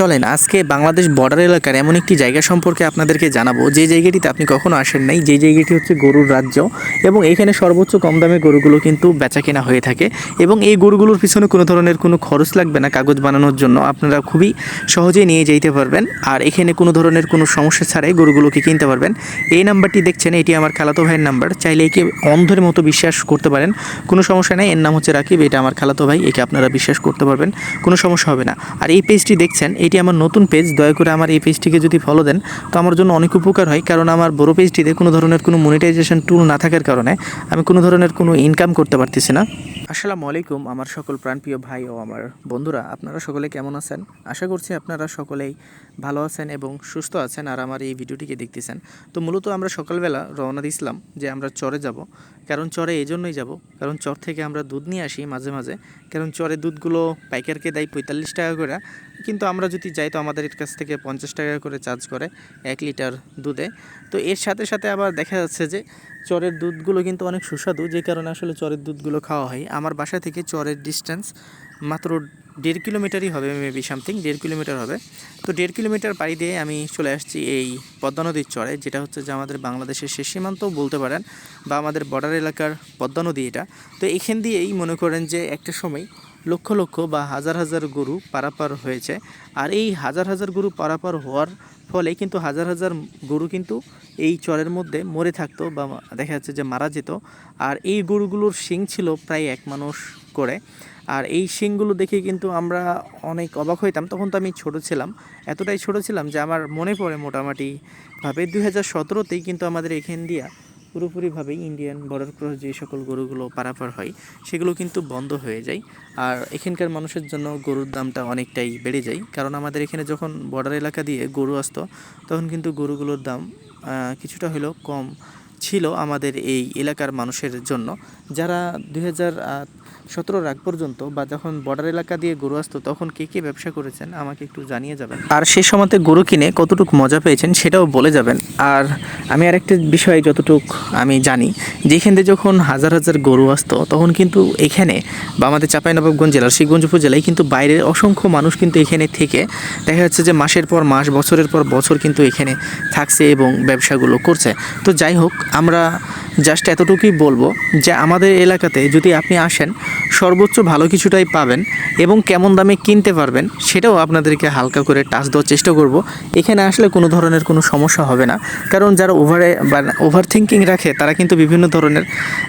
চলেন, আজকে বাংলাদেশ বর্ডার এলাকার এমন একটি জায়গা সম্পর্কে আপনাদেরকে জানাব। যে জায়গাটিতে আপনি কখনো আসেন নাই, যে জায়গাটি হচ্ছে গরুর রাজ্য এবং এখানে সর্বোচ্চ কম দামে গরুগুলো কিন্তু বেচা কেনা হয়ে থাকে এবং এই গরুগুলোর পিছনে কোনো ধরনের কোনো খরচ লাগবে না কাগজ বানানোর জন্য। আপনারা খুবই সহজেই নিয়ে যেতে পারবেন আর এখানে কোনো ধরনের কোনো সমস্যা ছাড়াই গরুগুলোকে কিনতে পারবেন। এই নাম্বারটি দেখছেন, এটি আমার খালাতো ভাইয়ের নাম্বার। চাইলে একে অন্ধের মতো বিশ্বাস করতে পারেন। কোনো সমস্যা নেই, এর নাম হচ্ছে রাকিব, এটা আমার খালাতো ভাই, একে আপনারা বিশ্বাস করতে পারবেন, কোনো সমস্যা হবে না। আর এই পেজটি দেখছেন এটি আমার নতুন পেজ দয়া করে আমার এই পেজটিকে যদি ফলো দেন, তো আমার জন্য অনেক উপকার হয়। কারণ আমার বড়ো পেজটিতে কোনো ধরনের কোনো মনিটাইজেশন টুল না থাকার কারণে আমি কোনো ধরনের কোনো ইনকাম করতে পারতেছি না। আসসালামু আলাইকুম, আমার সকল প্রাণপ্রিয় ভাই ও আমার বন্ধুরা, আপনারা সকলে কেমন আছেন? আশা করছি আপনারা সকলেই ভালো আছেন এবং সুস্থ আছেন আর আমার এই ভিডিওটিকে দেখতেছেন। তো মূলত আমরা সকালবেলা রওনা দিয়েছিলাম যে আমরা চরে যাব। কারণ চরে এই জন্যই যাব। কারণ চর থেকে আমরা দুধ নিয়ে আসি মাঝে মাঝে। কারণ চরে দুধগুলো পাইকারকে দেয় পঁয়তাল্লিশ টাকা করে। কিন্তু আমরা যদি যাই তো আমাদের এর কাছ থেকে পঞ্চাশ টাকা করে চার্জ করে এক লিটার দুধে। তো এর সাথে সাথে আবার দেখা যাচ্ছে যে চরের দুধগুলো কিন্তু অনেক সুস্বাদু। যে কারণে আসলে চরের দুধগুলো খাওয়া হয়। আমার বাসা থেকে চরের ডিস্টেন্স মাত্র দেড় কিলোমিটারই হবে মেবি সামথিং দেড় কিলোমিটার হবে। তো দেড় কিলোমিটার পাড়ি দিয়ে আমি চলে আসছি এই পদ্মা নদীর চরে, যেটা হচ্ছে যে আমাদের বাংলাদেশের শেষ সীমান্তও বলতে পারেন, বা আমাদের বর্ডার এলাকার পদ্মা নদী এটা। তো এখান দিয়েই মনে করেন যে একটা সময় লক্ষ লক্ষ বা হাজার হাজার গরু পারাপার হয়েছে। আর এই হাজার হাজার গরু পারাপার হওয়ার ফলে কিন্তু হাজার হাজার গরু কিন্তু এই চরের মধ্যে মরে থাকতো বা দেখা যাচ্ছে যে মারা যেত। আর এই গরুগুলোর শিং ছিল প্রায় এক মানুষ করে। আর এই শিংগুলো দেখে কিন্তু আমরা অনেক অবাক হইতাম। তখন তো আমি ছোট ছিলাম। এতটাই ছোট ছিলাম যে আমার মনে পড়ে মোটামুটি ভাবে দুই হাজার সতেরোতেই কিন্তু আমাদের এখান দিয়া পুরোপুরিভাবে ইন্ডিয়ান বর্ডার ক্রস যে সকল গরুগুলো পারাপার হয়, সেগুলো কিন্তু বন্ধ হয়ে যায়। আর এখানকার মানুষের জন্য গরুর দামটা অনেকটাই বেড়ে যায়। কারণ আমাদের এখানে যখন বর্ডার এলাকা দিয়ে গরু আসতো, তখন কিন্তু গরুগুলোর দাম কিছুটা হলেও কম। ছিল আমাদের এই এলাকার মানুষের জন্য। যারা দুই হাজার সতেরোর আগ পর্যন্ত বা যখন বর্ডার এলাকা দিয়ে গরু আসতো, তখন কে কে ব্যবসা করেছেন, আমাকে একটু জানিয়ে যাবেন। আর সে সময়তে গরু কিনে কতটুকু মজা পেয়েছেন সেটাও বলে যাবেন। আর আমি আরেকটা বিষয় যতটুক আমি জানি, যেখান থেকে যখন হাজার হাজার গরু আসতো, তখন কিন্তু এখানে বা আমাদের চাঁপাইনবাবগঞ্জ জেলার শিবগঞ্জ উপজেলায় কিন্তু বাইরের অসংখ্য মানুষ কিন্তু এখানে থেকে, দেখা যাচ্ছে যে মাসের পর মাস, বছরের পর বছর কিন্তু এখানে থাকছে এবং ব্যবসাগুলো করছে। তো যাই হোক আমরা জাস্ট এতটুকুই বলব যে আমাদের এলাকাতে যদি আপনি আসেন, সর্বোচ্চ ভালো কিছুটাই পাবেন এবং কেমন দামে কিনতে পারবেন সেটাও আপনাদেরকে হালকা করে টাচ দেওয়ার চেষ্টা করব। এখানে আসলে কোনো ধরনের কোনো সমস্যা হবে না। কারণ যারা ওভারে বা ওভার থিঙ্কিং রাখে, তারা কিন্তু বিভিন্ন ধরনের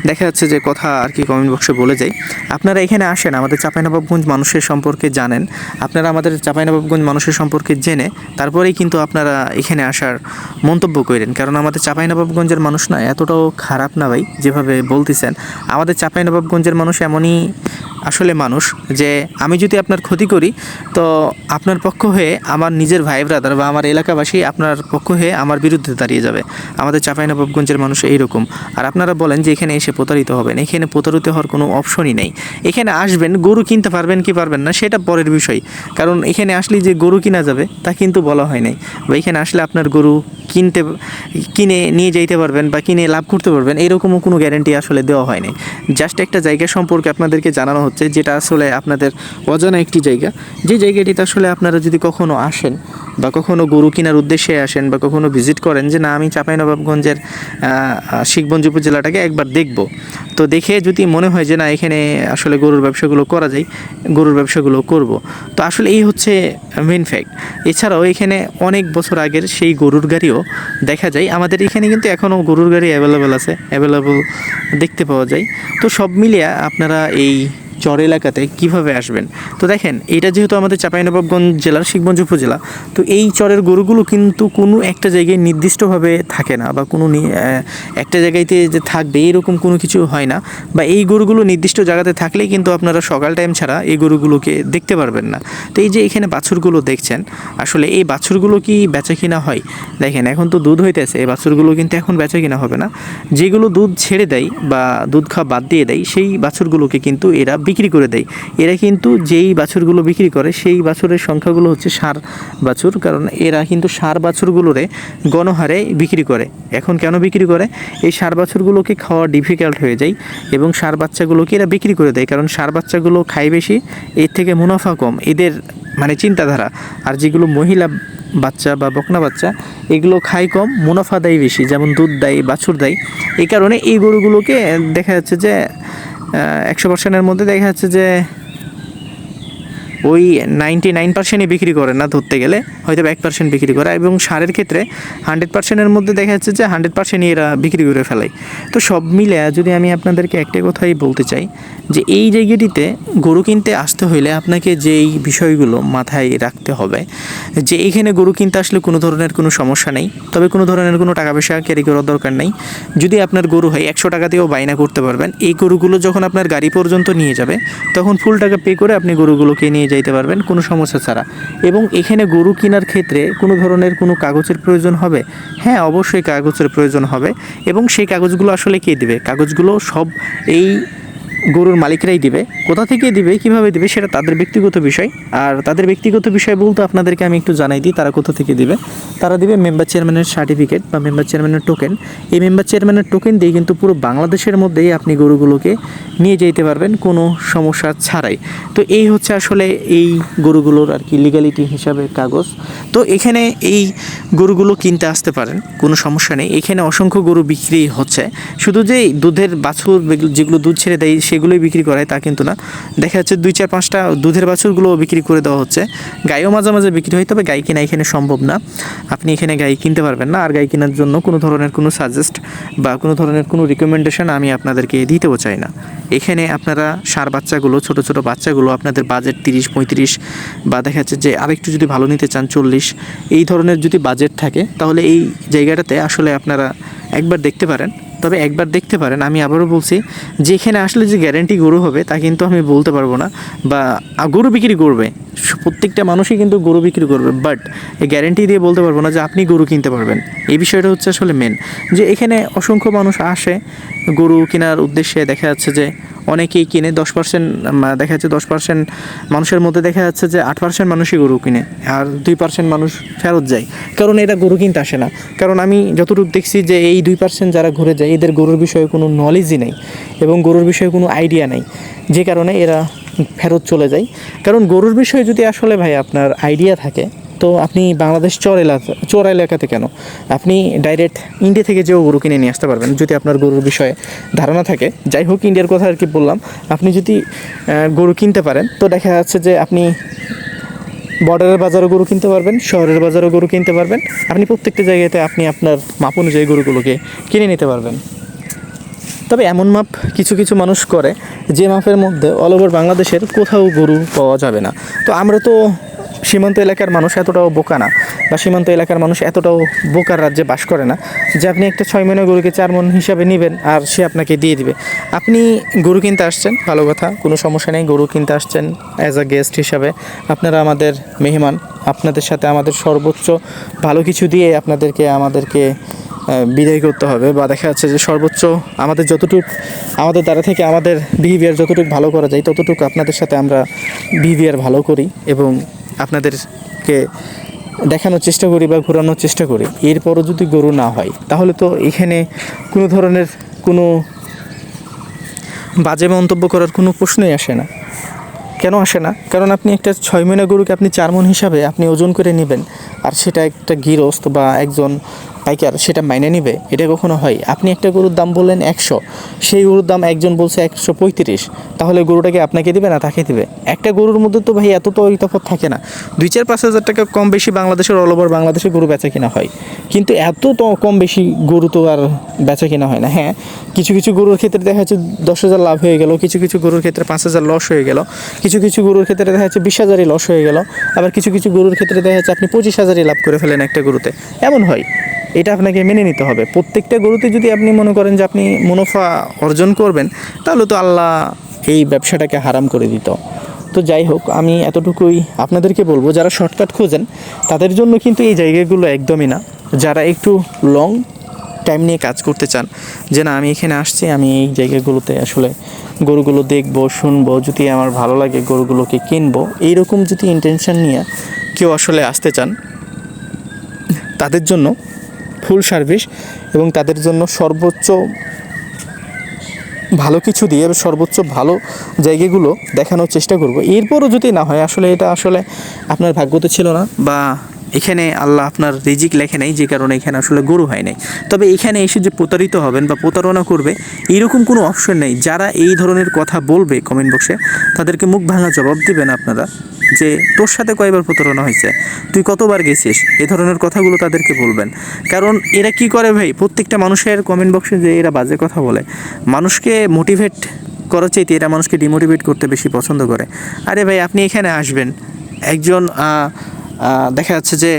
দেখা যাচ্ছে যে কথা আর কি কমেন্ট বক্সে বলে যায়। আপনারা এখানে আসেন, আমাদের চাঁপাইনবাবগঞ্জ মানুষের সম্পর্কে জানেন। আপনারা আমাদের চাঁপাইনবাবগঞ্জ মানুষের সম্পর্কে জেনে তারপরেই কিন্তু আপনারা এখানে আসার মন্তব্য করেন। কারণ আমাদের চাঁপাইনবাবগঞ্জের মানুষ না, এতটাও খারাপ না ভাই, যেভাবে বলতেছেন। আমাদের চাঁপাইনবাবগঞ্জের মানুষ এমনই আসলে মানুষ যে আমি যদি আপনার ক্ষতি করি, তো আপনার পক্ষ হয়ে আমার নিজের ভাই ব্রাদার বা আমার এলাকাবাসী আপনার পক্ষ হয়ে আমার বিরুদ্ধে দাঁড়িয়ে যাবে। আমাদের চাঁপাইনবাবগঞ্জের মানুষ এইরকম। আর আপনারা বলেন যে এখানে এসে প্রতারিত হবেন। এখানে প্রতারিত হওয়ার কোনো অপশনই নেই। এখানে আসবেন, গরু কিনতে পারবেন কি পারবেন না, সেটা পরের বিষয়। কারণ এখানে আসলে যে গরু কিনা যাবে, তা কিন্তু বলা হয় নাই। বা এখানে আসলে আপনার গরু কিনতে, কিনে নিয়ে যাইতে পারবেন বা কিনে লাভ করতে পারবেন এরকমও কোনো গ্যারেন্টি আসলে দেওয়া হয়নি। জাস্ট একটা জায়গা সম্পর্কে আপনাদেরকে জানানো হচ্ছে, যেটা আসলে আপনাদের অজানা একটি জায়গা। যে জায়গাটিতে আসলে আপনারা যদি কখনও আসেন বা কখনো গরু কেনার উদ্দেশ্যে আসেন বা কখনো ভিজিট করেন যে, না, আমি চাঁপাইনবাবগঞ্জের শিখগঞ্জ উপজেলাটাকে একবার দেখব। তো দেখে যদি মনে হয় যে, না, এখানে আসলে গরুর ব্যবসাগুলো করা যায়, গরুর ব্যবসাগুলো করব। তো আসলে এই হচ্ছে মেন ফ্যাক্ট এছাড়াও এখানে অনেক বছর আগের সেই গরুর গাড়িও দেখা যায়। আমাদের এখানে কিন্তু এখনও গরুর গাড়ি অ্যাভেলেবেল আছে অ্যাভেলেবল দেখতে পাওয়া যায়। তো সব মিলিয়ে আপনারা এই চর এলাকাতে কীভাবে আসবেন? তো দেখেন, এটা যেহেতু আমাদের চাঁপাইনবাবগঞ্জ জেলার শিখগঞ্জ উপজেলা, তো এই চরের গরুগুলো কিন্তু কোনো একটা জায়গায় নির্দিষ্টভাবে থাকে না বা কোনো একটা জায়গাতে যে থাকবে এরকম কোনো কিছু হয় না বা এই গরুগুলো নির্দিষ্ট জায়গাতে থাকলেই কিন্তু আপনারা সকাল টাইম ছাড়া এই গরুগুলোকে দেখতে পারবেন না। তো এই যে এখানে বাছুরগুলো দেখছেন, আসলে এই বাছুরগুলো কি বেচা কিনা হয়? দেখেন, এখন তো দুধ হইতেছে, এই বাছুরগুলো কিন্তু এখন বেচা কিনা হবে না। যেগুলো দুধ ছেড়ে দেয় বা দুধ খাওয়া বাদ দিয়ে দেয়, সেই বাছুরগুলোকে কিন্তু এরা বিক্রি করে দেয়। এরা কিন্তু যেই বাছুরগুলো বিক্রি করে, সেই বাছুরের সংখ্যাগুলো হচ্ছে সার বাছুর, কারণ এরা কিন্তু সার বাছুরগুলোরে গণহারে বিক্রি করে। এখন কেন বিক্রি করে? এই সার বাছুরগুলোকে খাওয়া ডিফিকাল্ট হয়ে যায় এবং সার বাচ্চাগুলোকে এরা বিক্রি করে দেয়, কারণ সার বাচ্চাগুলো খায় বেশি, এর থেকে মুনাফা কম। এদের মানে চিন্তাধারা, আর যেগুলো মহিলা বাচ্চা বা বকনা বাচ্চা, এগুলো খায় কম, মুনাফা দেয় বেশি, যেমন দুধ দেয়, বাছুর দেয়। এই কারণে এই গরুগুলোকে দেখা যাচ্ছে যে একশো পার্সেন্টের মধ্যে দেখা যাচ্ছে যে ওই নাইনটি নাইন পার্সেন্টই বিক্রি করে না ধরতে গেলে, হয়তো এক পার্সেন্ট বিক্রি করে। এবং সারের ক্ষেত্রে হান্ড্রেড পার্সেন্টের মধ্যে দেখা যাচ্ছে যে হান্ড্রেড পার্সেন্টই এরা বিক্রি করে ফেলায় তো সব মিলে যদি আমি আপনাদেরকে একটাই কথাই বলতে চাই, যে এই জায়গাটিতে গরু কিনতে আসতে হইলে আপনাকে যেই বিষয়গুলো মাথায় রাখতে হবে, যে এইখানে গরু কিনতে আসলে কোনো ধরনের কোনো সমস্যা নেই, তবে কোনো ধরনের কোনো টাকা পয়সা ক্যারি করার দরকার নেই। যদি আপনার গরু হয়, একশো টাকা দিয়েও বাইনা করতে পারবেন। এই গরুগুলো যখন আপনার গাড়ি পর্যন্ত নিয়ে যাবে, তখন ফুল টাকা পে করে আপনি গরুগুলোকে নিয়ে যাইতে পারবেন, কোনো সমস্যা ছাড়া। এবং এখানে গরু কেনার ক্ষেত্রে কোনো ধরনের কোনো কাগজের প্রয়োজন হবে? হ্যাঁ অবশ্যই কাগজের প্রয়োজন হবে। এবং সেই কাগজগুলো আসলে কে দেবে? কাগজগুলো সব এই গরুর মালিকরাই দিবে, কোথা থেকে দিবে, কীভাবে দিবে সেটা তাদের ব্যক্তিগত বিষয়। আর তাদের ব্যক্তিগত বিষয় বলতে আপনাদেরকে আমি একটু জানাই দিই, তারা কোথা থেকে দিবে। তারা দিবে মেম্বার চেয়ারম্যানের সার্টিফিকেট বা মেম্বার চেয়ারম্যানের টোকেন এই মেম্বার চেয়ারম্যানের টোকেন দিয়ে কিন্তু পুরো বাংলাদেশের মধ্যেই আপনি গরুগুলোকে নিয়ে যেতে পারবেন, কোনো সমস্যা ছাড়াই। তো এই হচ্ছে আসলে এই গরুগুলোর আর কি লিগালিটি হিসাবে কাগজ। তো এখানে এই গরুগুলো কিনতে আসতে পারেন, কোনো সমস্যা নেই। এখানে অসংখ্য গরু বিক্রি হচ্ছে। শুধু যে দুধের বাছুর, যেগুলো দুধ ছেড়ে দেয় সেগুলোই বিক্রি করায়, তা কিন্তু না। দেখা যাচ্ছে দুই চার পাঁচটা দুধের বাছুরগুলোও বিক্রি করে দেওয়া হচ্ছে। গাইও মাঝে মাঝে বিক্রি হয়, তবে গাই কেনা এখানে সম্ভব না। আপনি এখানে গাই কিনতে পারবেন না, আর গাই কেনার জন্য কোনো ধরনের কোনো সাজেস্ট বা কোনো ধরনের কোনো রিকমেন্ডেশন আমি আপনাদেরকে দিতেও চাই না। এখানে আপনারা সার বাচ্চাগুলো, ছোট ছোট বাচ্চাগুলো আপনাদের বাজেট তিরিশ, পঁয়ত্রিশ বা দেখা যাচ্ছে যে আরেকটু যদি ভালো নিতে চান চল্লিশ, এই ধরনের যদি বাজেট থাকে, তাহলে এই জায়গাটাতে আসলে আপনারা একবার দেখতে পারেন। তবে একবার দেখতে পারেন, আমি আবারও বলছি যে এখানে আসলে যে গ্যারেন্টি গরু হবে, তা কিন্তু আমি বলতে পারব না, বা গরু বিক্রি করবে, প্রত্যেকটা মানুষই কিন্তু গরু বিক্রি করবে বাট গ্যারেন্টি দিয়ে বলতে পারব না যে আপনি গরু কিনতে পারবেন। এই বিষয়টা হচ্ছে আসলে মেন যে এখানে অসংখ্য মানুষ আসে, গরু কেনার উদ্দেশ্যে দেখা যাচ্ছে যে অনেকেই কিনে, দশ পার্সেন্ট দেখা যাচ্ছে দশ পার্সেন্ট মানুষের মধ্যে দেখা যাচ্ছে যে আট পার্সেন্ট মানুষই গরু কিনে, আর দুই পার্সেন্ট মানুষ ফেরত যায়, কারণ এরা গরু কিনতে আসে না। কারণ আমি যতটুকু দেখছি যে এই দুই পার্সেন্ট যারা ঘুরে যায় এদের গরুর বিষয়ে কোনো নলেজই নেই এবং গরুর বিষয়ে কোনো আইডিয়া নেই। যে কারণে এরা ফেরত চলে যায়। কারণ গরুর বিষয়ে যদি আসলে ভাই আপনার আইডিয়া থাকে, তো আপনি বাংলাদেশ চর এলাকা চর এলাকাতে কেন? আপনি ডাইরেক্ট ইন্ডিয়া থেকে যেও গরু কিনে নিয়ে আসতে পারবেন, যদি আপনার গরুর বিষয়ে ধারণা থাকে। যাই হোক ইন্ডিয়ার কথা আর কি বললাম। আপনি যদি গরু কিনতে পারেন, তো দেখা যাচ্ছে যে আপনি বর্ডারের বাজারও গরু কিনতে পারবেন, শহরের বাজারও গরু কিনতে পারবেন। আপনি প্রত্যেকটা জায়গাতে আপনি আপনার মাপ অনুযায়ী গরুগুলোকে কিনে নিতে পারবেন। তবে এমন মাপ কিছু কিছু মানুষ করে, যে মাপের মধ্যে অল ওভার বাংলাদেশের কোথাও গরু পাওয়া যাবে না। তো আমরা তো সীমান্ত এলাকার মানুষ এতটাও বোকা না বা সীমান্ত এলাকার মানুষ এতটাও বোকার রাজ্যে বাস করে না যে আপনি একটা ছয় মহিনা গরুকে চার মন হিসাবে নেবেন আর সে আপনাকে দিয়ে দিবে। আপনি গরু কিনতে আসছেন, ভালো কথা, কোনো সমস্যা নেই, গরু কিনতে আসছেন অ্যাজ আ গেস্ট হিসাবে। আপনারা আমাদের মেহমান, আপনাদের সাথে আমাদের সর্বোচ্চ ভালো কিছু দিয়ে আপনাদেরকে, আমাদেরকে বিদায় করতে হবে বা দেখা যাচ্ছে যে সর্বোচ্চ আমাদের যতটুকু, আমাদের দ্বারা থেকে আমাদের বিহেভিয়ার যতটুকু ভালো করা যায়, ততটুকু আপনাদের সাথে আমরা বিহেভিয়ার ভালো করি এবং আপনাদেরকে দেখানোর চেষ্টা করি বা ঘোরানোর চেষ্টা করি। এরপরও যদি গরু না হয়, তাহলে তো এখানে কোনো ধরনের কোনো বাজে মন্তব্য করার কোনো প্রশ্নই আসে না। কেন আসে না? কারণ আপনি একটা ছয় মহিনা গরুকে আপনি চার মন হিসাবে আপনি ওজন করে নেবেন, আর সেটা একটা গৃহস্থ বা একজন পাইকার সেটা মাইনে নেবে? এটা কখনো হয়? আপনি একটা গরুর দাম বললেন একশো। সেই গরুর দাম একজন বলছে একশো পঁয়ত্রিশ। তাহলে গরুটাকে আপনাকে দিবে না তাকে দিবে? একটা গরুর মধ্যে তো ভাই এত তো তফাৎ থাকে না। দুই চার পাঁচ হাজার টাকা কম বেশি বাংলাদেশের অল ওভার বাংলাদেশে গরু বেচা কিনা হয়। কিন্তু এত তো কম বেশি গরু তো আর বেচা কিনা হয় না হ্যাঁ? কিছু কিছু গরুর ক্ষেত্রে দেখা যাচ্ছে দশ হাজার লাভ হয়ে গেল, কিছু কিছু গরুর ক্ষেত্রে পাঁচ হাজার লস হয়ে গেল, কিছু কিছু গরুর ক্ষেত্রে দেখা যাচ্ছে বিশ হাজারই লস হয়ে গেল, আবার কিছু কিছু গরুর ক্ষেত্রে দেখা যাচ্ছে আপনি পঁচিশ হাজারই লাভ করে ফেলেন একটা গরুতে। এমন হয়। এটা আপনাকে মেনে নিতে হবে। প্রত্যেকটা গরুতে যদি আপনি মনে করেন যে আপনি মুনাফা অর্জন করবেন, তাহলে তো আল্লাহ এই ব্যবসাটাকে হারাম করে দিত। তো যাই হোক, আমি এতটুকুই আপনাদেরকে বলব, যারা শর্টকাট খোঁজেন, তাদের জন্য কিন্তু এই জায়গাগুলো একদমই না। যারা একটু লং টাইম নিয়ে কাজ করতে চান, যে না, আমি এখানে আসছি, আমি এই জায়গাগুলোতে আসলে গরুগুলো দেখব, শুনব, যদি আমার ভালো লাগে গরুগুলোকে কিনবো, এইরকম যদি ইন্টেনশন নিয়ে কেউ আসলে আসতে চান, তাদের জন্য ফুল সার্ভিস এবং তাদের জন্য সর্বোচ্চ ভালো কিছু দিয়ে সর্বোচ্চ ভালো জায়গাগুলো দেখানোর চেষ্টা করব। এরপরও যদি না হয়, আসলে এটা আসলে আপনার ভাগ্যতে ছিল না বা এখানে আল্লাহ আপনার রিজিক লেখে নাই, যে কারণে এখানে আসলে গরু হয় নাই। তবে এখানে এসে যে প্রতারিত হবেন বা প্রতারণা করবে, এরকম কোনো অপশন নেই। যারা এই ধরনের কথা বলবে কমেন্ট বক্সে তাদেরকে মুখ ভাঙা জবাব দেবেন আপনারা, যে তোর সাথে কয়বার প্রতারণা হয়েছে? তুই কতবার গেছিস? এ ধরনের কথাগুলো তাদেরকে বলবেন। কারণ এরা কি করে ভাই? প্রত্যেকটা মানুষের কমেন্ট বক্সে যে এরা বাজে কথা বলে। মানুষকে মোটিভেট করার চাইতে এরা মানুষকে ডিমোটিভেট করতে বেশি পছন্দ করে। আরে ভাই, আপনি এখানে আসবেন। একজন দেখা যাচ্ছে যে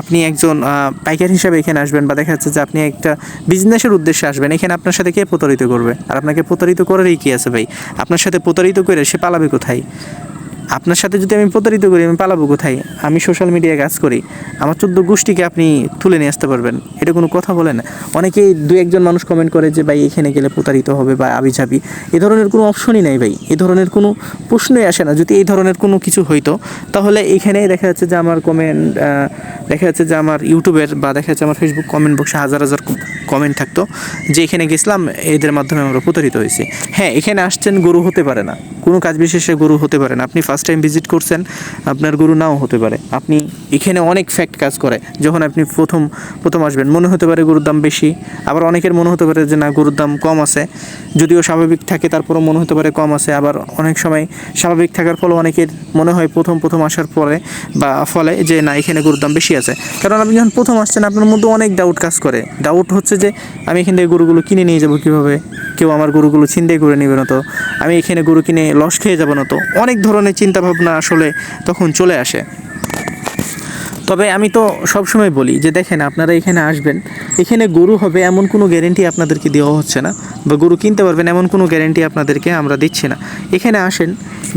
আপনি একজন পাইকার হিসাবে এখানে আসবেন বা দেখা যাচ্ছে যে আপনি একটা বিজনেসের উদ্দেশ্যে আসবেন, এখানে আপনার সাথে কে প্রতারিত করবে? আর আপনাকে প্রতারিত করারই কী আছে ভাই? আপনার সাথে প্রতারিত করে সে পালাবে কোথায়? আপনার সাথে যদি আমি প্রতারিত করি, আমি পালাবো কোথায়? আমি সোশ্যাল মিডিয়ায় কাজ করি। আমার চোদ্দ গোষ্ঠীকে আপনি তুলে নিয়ে আসতে পারবেন। এটা কোনো কথা বলে না। অনেকেই দু একজন মানুষ কমেন্ট করে যে, ভাই, এখানে গেলে প্রতারিত হবে বা আবি যাবি এ ধরনের কোনো অপশনই নাই ভাই। এ ধরনের কোনো প্রশ্নই আসে না। যদি এই ধরনের কোনো কিছু হইতো, তাহলে এখানেই দেখা যাচ্ছে যে, আমার কমেন্ট দেখা যাচ্ছে যে, আমার ইউটিউবের বা দেখা যাচ্ছে আমার ফেসবুক কমেন্ট বক্সে হাজার হাজার কমেন্ট থাকতো যে, এখানে গেছিলাম, এদের মাধ্যমে আমরা প্রতারিত হয়েছি। হ্যাঁ এখানে আসছেন, গরু হতে পারে না। কোনো কাজ বিশেষে গরু হতে পারে না। আপনি ফার্স্ট টাইম ভিজিট করছেন, আপনার গরু নাও হতে পারে। আপনি এখানে অনেক ফ্যাক্ট কাজ করে, যখন আপনি প্রথম প্রথম আসবেন, মনে হতে পারে গরুর দাম বেশি, আবার অনেকের মনে হতে পারে যে না, গরুর দাম কম আছে, যদিও স্বাভাবিক থাকে, তারপরও মনে হতে পারে কম আছে, আবার অনেক সময় স্বাভাবিক থাকার ফলে অনেকের মনে হয় প্রথম প্রথম আসার পরে বা ফলে যে না, এখানে গরুর দাম বেশি আছে। কারণ আপনি যখন প্রথম আসছেন, আপনার মধ্যে অনেক ডাউট কাজ করে। ডাউট হচ্ছে যে, আমি এখান থেকে গরুগুলো কিনে নিয়ে যাব কীভাবে? কেউ আমার গরুগুলো ছিনতাই করে নেবে না তো। আমি এখানে গরু কিনে লস খেয়ে যাব না তো। অনেক ধরনের চিন্তাভাবনা আসলে তখন চলে আসে। তবে আমি তো সবসময় বলি যে দেখেন, আপনারা এখানে আসবেন, এখানে গরু হবে এমন কোনো গ্যারেন্টি আপনাদেরকে দেওয়া হচ্ছে না বা গরু কিনতে পারবেন এমন কোনো গ্যারেন্টি আপনাদেরকে আমরা দিচ্ছি না। এখানে আসেন,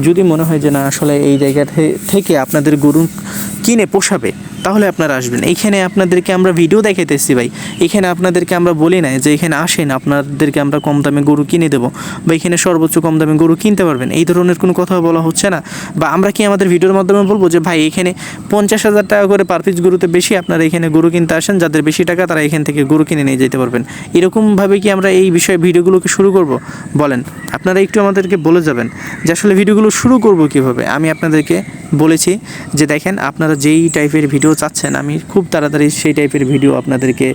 যদি মনে হয় যে না, আসলে এই জায়গা থেকে আপনাদের গরু কিনে পোষাবে তাহলে আপনারা আসবেন। এইখানে আপনাদেরকে আমরা ভিডিও দেখাইতেছি ভাই। এখানে আপনাদেরকে আমরা বলি না যে এখানে আসেন, আপনাদেরকে আমরা কম দামে গরু কিনে দেবো। বা এখানে সর্বোচ্চ কম দামে গরু কিনতে পারবেন। এই ধরনের কোনো কথা বলা হচ্ছে না। বা আমরা কি আমাদের ভিডিওর মাধ্যমে বলব যে, ভাই, এখানে পঞ্চাশ হাজার টাকা করে পার গরুতে বেশি আপনারা এখানে গরু কিনতে আসেন, যাদের বেশি টাকা তারা এখান থেকে গরু কিনে নিয়ে যেতে পারবেন। এরকমভাবে কি আমরা এই বিষয়ে ভিডিওগুলোকে শুরু করব? বলেন। আপনারা একটু আমাদেরকে বলে যাবেন যে, আসলে ভিডিওগুলো শুরু করব কীভাবে? আমি আপনাদেরকে বলেছি যে, দেখেন, আপনারা যেই টাইপের ভিডিও চাচ্ছেন, আমি খুব তাড়াতাড়ি সেই টাইপের ভিডিও আপনাদেরকে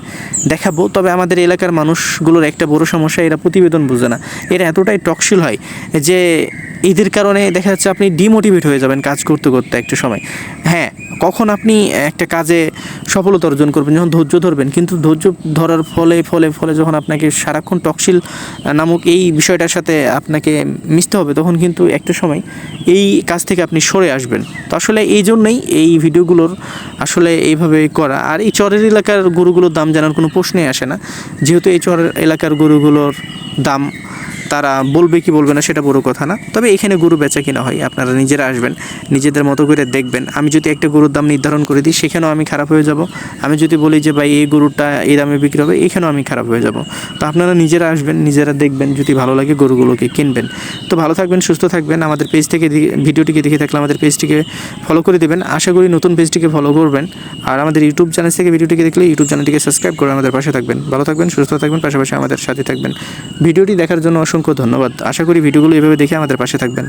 দেখাবো। তবে আমাদের এলাকার মানুষগুলোর একটা বড় সমস্যা, এরা প্রতিবেদন বোঝে না। এরা এতটাই টকশীল হয় যে এদের কারণে দেখা যাচ্ছে আপনি ডিমোটিভেট হয়ে যাবেন কাজ করতে করতে একটা সময়। হ্যাঁ কখন আপনি একটা কাজে সফলতা অর্জন করবেন, যখন ধৈর্য ধরবেন, কিন্তু ধৈর্য ধরার ফলে ফলে ফলে যখন আপনাকে সারাক্ষণ টকশিল নামক এই বিষয়টার সাথে আপনাকে মিশতে হবে, তখন কিন্তু একটা সময় এই কাজ থেকে আপনি সরে আসবেন। তো আসলে এই জন্যই এই ভিডিওগুলোর আসলে এইভাবে করা। আর এই চরের এলাকার গরুগুলোর দাম জানার কোনো প্রশ্নই আসে না। যেহেতু এই চরের এলাকার গরুগুলোর দাম তারা বলবে কি বলবে না সেটা বড় কথা না। তবে এখানে গরু বেচা কিনা হয়, আপনারা নিজেরা আসবেন, নিজেদের মতো করে দেখবেন। আমি যদি একটা গরুর দাম নির্ধারণ করে দিই, সেখানেও আমি খারাপ হয়ে যাব। আমি যদি বলি যে, ভাই, এই গরুটা এই দামে বিক্রি হবে, এখানেও আমি খারাপ হয়ে যাব। তো আপনারা নিজেরা আসবেন, নিজেরা দেখবেন, যদি ভালো লাগে গরুগুলোকে কিনবেন। তো ভালো থাকবেন, সুস্থ থাকবেন। আমাদের পেজ থেকে ভিডিওটিকে দেখে থাকলে আমাদের পেজটিকে ফলো করে দেবেন। আশা করি নতুন পেজটিকে ফলো করবেন। আর আমাদের ইউটিউব চ্যানেল থেকে ভিডিওটিকে দেখলে ইউটিউব চ্যানেলটিকে সাবস্ক্রাইব করে আমাদের পাশে থাকবেন। ভালো থাকবেন, সুস্থ থাকবেন, পাশাপাশি আমাদের সাথে থাকবেন। ভিডিওটি দেখার জন্য অসংখ্য ধন্যবাদ। আশা করি ভিডিওগুলো এভাবে দেখে আমাদের পাশে থাকবেন।